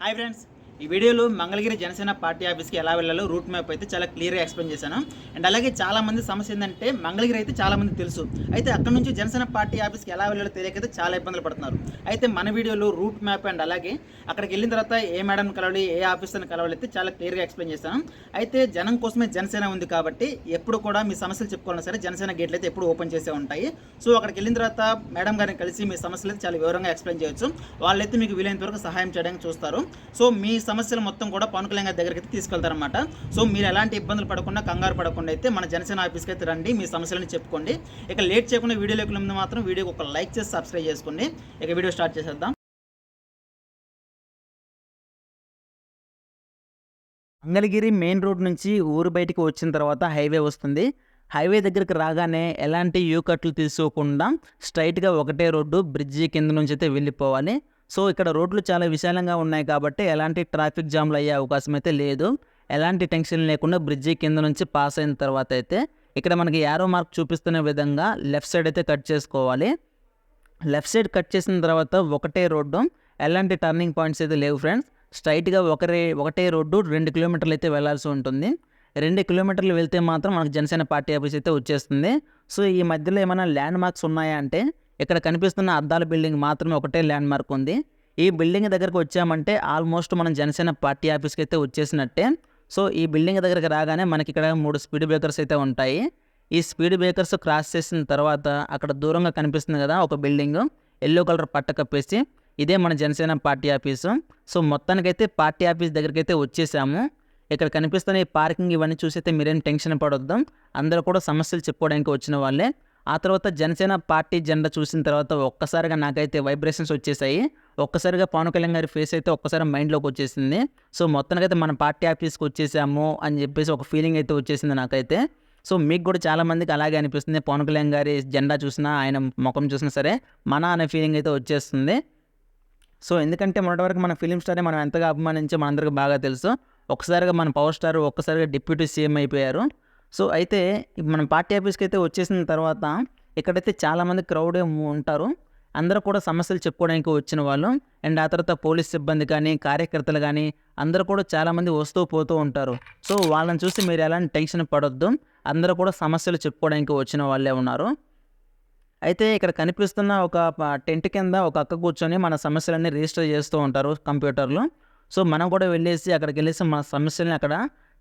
Hi friends ఈ వీడియోలో Mangalagiri Janasena party ఆఫీస్కి ఎలా వెళ్ళాలో రూట్ మ్యాప్ అయితే చాలా క్లియర్గా ఎక్స్ప్లెయిన్ చేశాను. అండ్ అలాగే చాలా మంది సమస్య ఏంటంటే మంగళగిరి అయితే చాలామంది తెలుసు. అయితే అక్కడ నుంచి జనసేన పార్టీ ఆఫీస్కి ఎలా వెళ్ళాలో తెలియకైతే చాలా ఇబ్బందులు పడుతున్నారు. అయితే మన వీడియోలో రూట్ మ్యాప్ అండ్ అలాగే అక్కడికి వెళ్ళిన తర్వాత ఏ మేడం కలవాలి ఏ ఆఫీసర్ని కలవాలి అయితే చాలా క్లియర్గా ఎక్స్ప్లెయిన్ చేశాను. అయితే జనం కోసమే జనసేన ఉంది కాబట్టి ఎప్పుడు కూడా మీ సమస్యలు చెప్పుకోవాలన్నా సరే జనసేన గేట్లు అయితే ఎప్పుడు ఓపెన్ చేసే ఉంటాయి. సో అక్కడికి వెళ్ళిన తర్వాత మేడం గారిని కలిసి మీ సమస్యలు అయితే చాలా వివరంగా ఎక్స్ప్లెయిన్ చేయొచ్చు. వాళ్ళైతే మీకు వీలైనంత వరకు సహాయం చేయడానికి చూస్తారు. సో మీ సమస్యలు మొత్తం కూడా పవన్ కళ్యాణ్ గారి దగ్గరికి అయితే తీసుకెళ్తారనమాట సో మీరు ఎలాంటి ఇబ్బందులు పడకుండా కంగారు పడకుండా అయితే మన జనసేన ఆఫీస్కి అయితే రండి మీ సమస్యలను చెప్పుకోండి. ఇక లేట్ చేయకుండా వీడియోలోకి ముందు మాత్రం వీడియోకి ఒక లైక్ చేసి సబ్స్క్రైబ్ చేసుకోండి. ఇక వీడియో స్టార్ట్ చేసేద్దాం. మంగళగిరి మెయిన్ రోడ్ నుంచి ఊరు బయటికి వచ్చిన తర్వాత హైవే వస్తుంది. హైవే దగ్గరికి రాగానే ఎలాంటి యూ కట్లు తీసుకోకుండా స్ట్రైట్గా ఒకటే రోడ్డు బ్రిడ్జి కింద నుంచి అయితే వెళ్ళిపోవాలి. సో ఇక్కడ రోడ్లు చాలా విశాలంగా ఉన్నాయి కాబట్టి ఎలాంటి ట్రాఫిక్ జామ్లు అయ్యే అవకాశం అయితే లేదు. ఎలాంటి టెన్షన్ లేకుండా బ్రిడ్జి కింద నుంచి పాస్ అయిన తర్వాత అయితే ఇక్కడ మనకి యారో మార్క్ చూపిస్తున్న విధంగా లెఫ్ట్ సైడ్ అయితే కట్ చేసుకోవాలి. లెఫ్ట్ సైడ్ కట్ చేసిన తర్వాత ఒకటే రోడ్డు ఎలాంటి టర్నింగ్ పాయింట్స్ అయితే లేవు ఫ్రెండ్స్. స్ట్రైట్గా ఒకరే ఒకటే రోడ్డు రెండు కిలోమీటర్లు అయితే వెళ్ళాల్సి ఉంటుంది. రెండు కిలోమీటర్లు వెళ్తే మాత్రం మనకు జనసేన పార్టీ ఆఫీస్ అయితే వచ్చేస్తుంది. సో ఈ మధ్యలో ఏమైనా ల్యాండ్ మార్క్స్ ఉన్నాయా అంటే ఇక్కడ కనిపిస్తున్న అద్దాల బిల్డింగ్ మాత్రమే ఒకటే ల్యాండ్ మార్క్ ఉంది. ఈ బిల్డింగ్ దగ్గరకు వచ్చామంటే ఆల్మోస్ట్ మనం జనసేన పార్టీ ఆఫీస్కి అయితే వచ్చేసినట్టే. సో ఈ బిల్డింగ్ దగ్గరకు రాగానే మనకి ఇక్కడ మూడు స్పీడ్ బ్రేకర్స్ అయితే ఉంటాయి. ఈ స్పీడ్ బ్రేకర్స్ క్రాస్ చేసిన తర్వాత అక్కడ దూరంగా కనిపిస్తుంది కదా ఒక బిల్డింగ్. ఎల్లో కలర్ పట్ట కప్పేసి ఇదే మన జనసేన పార్టీ ఆఫీసు సో మొత్తానికైతే పార్టీ ఆఫీస్ దగ్గరికి అయితే వచ్చేసాము. ఇక్కడ కనిపిస్తున్న ఈ పార్కింగ్ ఇవన్నీ చూసైతే మీరేం టెన్షన్ పడొద్దాం. అందరూ కూడా సమస్యలు చెప్పుకోవడానికి వచ్చిన వాళ్ళే. ఆ తర్వాత జనసేన పార్టీ జెండా చూసిన తర్వాత ఒక్కసారిగా నాకైతే వైబ్రేషన్స్ వచ్చేసాయి. ఒక్కసారిగా పవన్ కళ్యాణ్ గారి ఫేస్ అయితే ఒక్కసారి మైండ్లోకి వచ్చేసింది. సో మొత్తానికైతే మన పార్టీ ఆఫీస్కి వచ్చేసాము అని చెప్పేసి ఒక ఫీలింగ్ అయితే వచ్చేసింది నాకైతే. సో మీకు కూడా చాలామందికి అలాగే అనిపిస్తుంది పవన్ కళ్యాణ్ గారి జెండా చూసినా ఆయన ముఖం చూసినా సరే మన అనే ఫీలింగ్ అయితే వచ్చేస్తుంది. సో ఎందుకంటే మొదటి వరకు మన ఫిలిం స్టార్ని మనం ఎంతగా అభిమానించి మనందరికీ బాగా తెలుసు. ఒక్కసారిగా మన పవర్ స్టార్ ఒక్కసారిగా డిప్యూటీ సీఎం అయిపోయారు. సో అయితే మనం పార్టీ ఆఫీస్కి అయితే వచ్చేసిన తర్వాత ఇక్కడైతే చాలామంది క్రౌడ్ ఉంటారు. అందరూ కూడా సమస్యలు చెప్పుకోవడానికి వచ్చిన వాళ్ళు. అండ్ ఆ తర్వాత పోలీస్ సిబ్బంది కానీ కార్యకర్తలు కానీ అందరూ కూడా చాలామంది వస్తూ పోతూ ఉంటారు. సో వాళ్ళని చూసి మీరు ఎలాంటి టెన్షన్ పడొద్దు. అందరూ కూడా సమస్యలు చెప్పుకోవడానికి వచ్చిన వాళ్ళే ఉన్నారు. అయితే ఇక్కడ కనిపిస్తున్న ఒక టెంట్ కింద ఒక అక్క కూర్చొని మన సమస్యలన్నీ రిజిస్టర్ చేస్తూ ఉంటారు కంప్యూటర్లో. సో మనం కూడా వెళ్ళేసి అక్కడికి వెళ్ళేసి మన సమస్యల్ని అక్కడ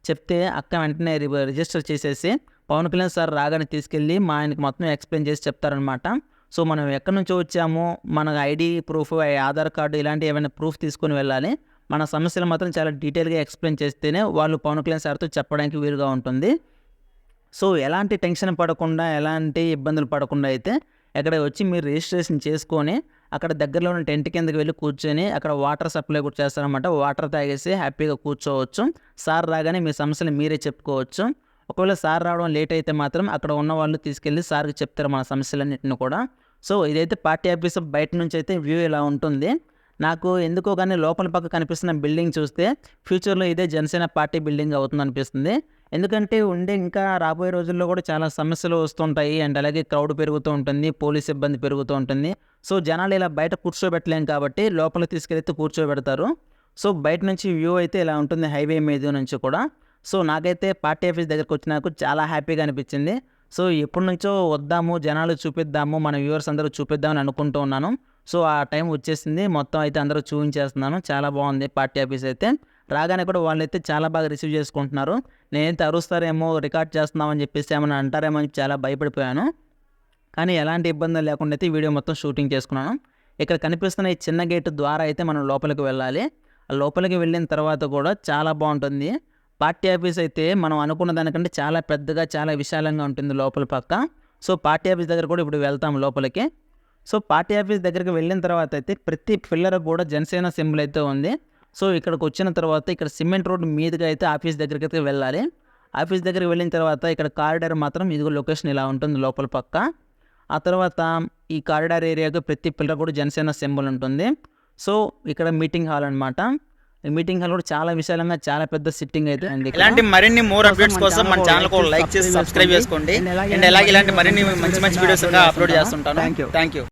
చెప్తే అక్క వెంటనే రిజిస్టర్ చేసేసి పవన్ కళ్యాణ్ సార్ రాగానే తీసుకెళ్ళి మా ఆయనకి మొత్తం ఎక్స్ప్లెయిన్ చేసి చెప్తారనమాట సో మనం ఎక్కడి నుంచి వచ్చామో మన ఐడి ప్రూఫ్ ఆధార్ కార్డు ఇలాంటి ఏమైనా ప్రూఫ్ తీసుకొని వెళ్ళాలి. మన సమస్యలు మాత్రం చాలా డీటెయిల్గా ఎక్స్ప్లెయిన్ చేస్తేనే వాళ్ళు పవన్ కళ్యాణ్ సార్తో చెప్పడానికి వీలుగా ఉంటుంది. సో ఎలాంటి టెన్షన్ పడకుండా ఎలాంటి ఇబ్బందులు పడకుండా అయితే ఎక్కడ వచ్చి మీరు రిజిస్ట్రేషన్ చేసుకొని అక్కడ దగ్గరలో ఉన్న టెంట్ కిందకి వెళ్ళి కూర్చొని అక్కడ వాటర్ సప్లై కూడా చేస్తారనమాట వాటర్ తాగేసి హ్యాపీగా కూర్చోవచ్చు. సార్ రాగానే మీ సమస్యలు మీరే చెప్పుకోవచ్చు. ఒకవేళ సార్ రావడం లేట్ అయితే మాత్రం అక్కడ ఉన్న వాళ్ళు తీసుకెళ్ళి సార్కి చెప్తారు మన సమస్యలన్నింటిని కూడా. సో ఇదైతే పార్టీ ఆఫీస్ బయట నుంచి అయితే వ్యూ ఇలా ఉంటుంది. నాకు ఎందుకో కానీ లోపల పక్క కనిపిస్తున్న బిల్డింగ్ చూస్తే ఫ్యూచర్లో ఇదే జనసేన పార్టీ బిల్డింగ్ అవుతుంది అనిపిస్తుంది. ఎందుకంటే ఉండే ఇంకా రాబోయే రోజుల్లో కూడా చాలా సమస్యలు వస్తుంటాయి. అండ్ అలాగే క్రౌడ్ పెరుగుతూ ఉంటుంది. పోలీస్ ఇబ్బంది పెరుగుతూ ఉంటుంది. సో జనాలు ఇలా బయట కూర్చోబెట్టలేం కాబట్టి లోపల తీసుకెళ్తే కూర్చోబెడతారు. సో బయట నుంచి వ్యూ అయితే ఇలా ఉంటుంది హైవే మీద నుంచి కూడా. సో నాకైతే పార్టీ ఆఫీస్ దగ్గరకు వచ్చినాకు చాలా హ్యాపీగా అనిపించింది. సో ఎప్పటి నుంచో వద్దాము జనాలు చూపిద్దాము మన వ్యూవర్స్ అందరూ చూపిద్దామని అనుకుంటూ ఉన్నాను. సో ఆ టైం వచ్చేసింది. మొత్తం అయితే అందరూ చూపించేస్తున్నాను. చాలా బాగుంది పార్టీ ఆఫీస్ అయితే. రాగానే కూడా వాళ్ళైతే చాలా బాగా రిసీవ్ చేసుకుంటున్నారు. నేనైతే అరుస్తారేమో రికార్డ్ చేస్తున్నామని చెప్పేసి ఏమైనా అంటారేమో అని చాలా భయపడిపోయాను. కానీ ఎలాంటి ఇబ్బందులు లేకుండా అయితే వీడియో మొత్తం షూటింగ్ చేసుకున్నాను. ఇక్కడ కనిపిస్తున్న ఈ చిన్న గేట్ ద్వారా అయితే మనం లోపలికి వెళ్ళాలి. ఆ లోపలికి వెళ్ళిన తర్వాత కూడా చాలా బాగుంటుంది. పార్టీ ఆఫీస్ అయితే మనం అనుకున్న దానికంటే చాలా పెద్దగా చాలా విశాలంగా ఉంటుంది లోపల పక్క. సో పార్టీ ఆఫీస్ దగ్గర కూడా ఇప్పుడు వెళ్తాం లోపలికి. సో పార్టీ ఆఫీస్ దగ్గరికి వెళ్ళిన తర్వాత అయితే ప్రతి పిల్లర్ కూడా జనసేన సింబల్ అయితే ఉంది. సో ఇక్కడికి వచ్చిన తర్వాత ఇక్కడ సిమెంట్ రోడ్ మీదుగా అయితే ఆఫీస్ దగ్గరికి అయితే వెళ్ళాలి. ఆఫీస్ దగ్గరికి వెళ్ళిన తర్వాత ఇక్కడ కారిడార్ మాత్రం ఇదిగో లొకేషన్ ఇలా ఉంటుంది లోపల పక్క. ఆ తర్వాత ఈ కారిడార్ ఏరియాకి ప్రతి పిల్లర్ కూడా జనసేన సింబల్ ఉంటుంది. సో ఇక్కడ మీటింగ్ హాల్ అనమాట ఈ మీటింగ్ హాల్ కూడా చాలా విశాలంగా చాలా పెద్ద సిట్టింగ్ అయితే ఇక్కడ. ఇలాంటి మరిన్ని మోర్ అప్డేట్స్ కోసం మన ఛానల్ లైక్ చేసి సబ్స్క్రైబ్ చేసుకోండి. అండ్ అలాగే ఇలాంటి మరిన్ని మంచి మంచి వీడియోస్ అప్లోడ్ చేస్తుంటాను. Thank you